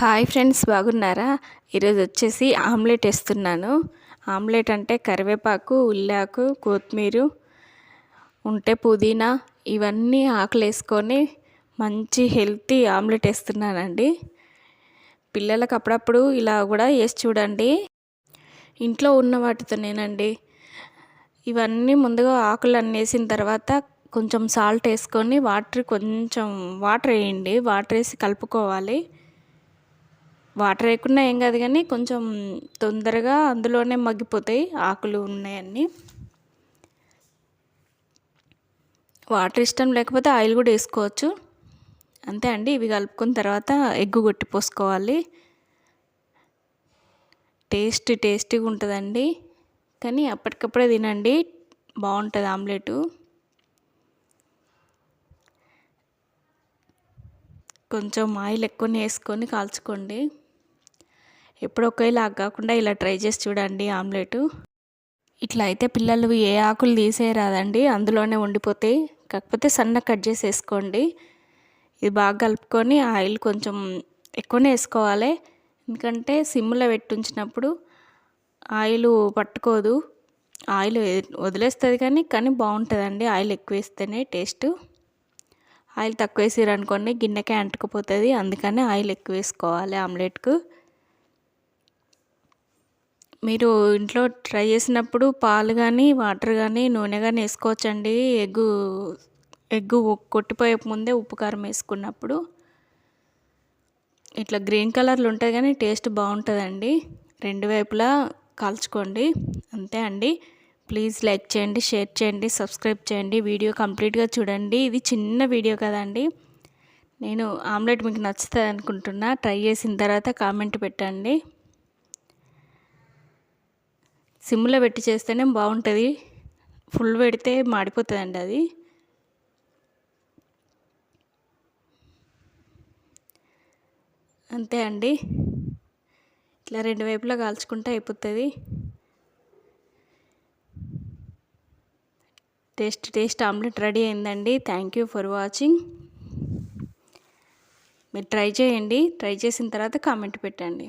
Hi friends బాగున్నారా? ఈరోజు వచ్చేసి ఆమ్లెట్ వేస్తున్నాను. ఆమ్లెట్ అంటే కరివేపాకు ఉల్లాకు కొత్తిమీర ఉంటే పుదీనా ఇవన్నీ ఆకులు వేసుకొని మంచి హెల్తీ ఆమ్లెట్ వేస్తున్నానండి. పిల్లలకు అప్పుడప్పుడు ఇలా కూడా వేసి చూడండి. ఇంట్లో ఉన్న వాటితోనేనండి. ఇవన్నీ ముందుగా ఆకులు అన్నీ వేసిన తర్వాత కొంచెం సాల్ట్ వేసుకొని వాటర్ కొంచెం వాటర్ వేయండి. వాటర్ వేసి కలుపుకోవాలి. వాటర్ వేయకుండా ఏం కాదు కానీ కొంచెం తొందరగా అందులోనే మగ్గిపోతాయి ఆకులు ఉన్నాయన్నీ. వాటర్ ఇష్టం లేకపోతే ఆయిల్ కూడా వేసుకోవచ్చు. అంతే అండి ఇవి కలుపుకున్న తర్వాత ఎగ్గు కొట్టి పోసుకోవాలి. టేస్ట్ టేస్టీగా ఉంటుందండి. కానీ అప్పటికప్పుడే తినండి బాగుంటుంది ఆమ్లెటు. కొంచెం ఆయిల్ ఎక్కువనే వేసుకొని కాల్చుకోండి. ఎప్పుడు ఒకేలా కాకుండా ఇలా ట్రై చేసి చూడండి ఆమ్లెట్. ఇట్లా అయితే పిల్లలు ఏ ఆకులు తీసేయరాదండి అందులోనే ఉండిపోతాయి. కాకపోతే సన్న కట్ చేసి వేసుకోండి ఇది బాగా కలుపుకొని ఆయిల్ కొంచెం ఎక్కువనే వేసుకోవాలి. ఎందుకంటే సిమ్లో పెట్టి ఉంచినప్పుడు ఆయిల్ పట్టుకోదు. ఆయిల్ వదిలేస్తుంది కానీ కానీ బాగుంటుందండి ఆయిల్ ఎక్కువ వేస్తేనే టేస్ట్. ఆయిల్ తక్కువ వేసారు గిన్నెకే అంటుకుపోతుంది అందుకని ఆయిల్ ఎక్కువ వేసుకోవాలి ఆమ్లెట్కు. మీరు ఇంట్లో ట్రై చేసినప్పుడు పాలు కానీ వాటర్ కానీ నూనె కానీ వేసుకోవచ్చండి. ఎగ్గు ఎగ్గు కొట్టిపోయే ముందే ఉప్పు కారం వేసుకున్నప్పుడు. ఇట్లా గ్రీన్ కలర్లో ఉంటుంది కానీ టేస్ట్ బాగుంటుందండి. రెండు వైపులా కాల్చుకోండి. అంతే అండి. ప్లీజ్ లైక్ చేయండి షేర్ చేయండి సబ్స్క్రైబ్ చేయండి. వీడియో కంప్లీట్గా చూడండి. ఇది చిన్న వీడియో కదండి. నేను ఆమ్లెట్ మీకు నచ్చుతుంది అనుకుంటున్నా. ట్రై చేసిన తర్వాత కామెంట్ పెట్టండి. సిమ్లో పెట్టి చేస్తేనే బాగుంటుంది. ఫుల్ పెడితే మాడిపోతుందండి అది. అంతే అండి. ఇట్లా రెండు వైపులా కాల్చుకుంటే అయిపోతుంది. టేస్ట్ టేస్ట్ ఆమ్లెట్ రెడీ అయిందండి. థ్యాంక్ యూ ఫర్ వాచింగ్ మీరు ట్రై చేయండి. ట్రై చేసిన తర్వాత కామెంట్ పెట్టండి.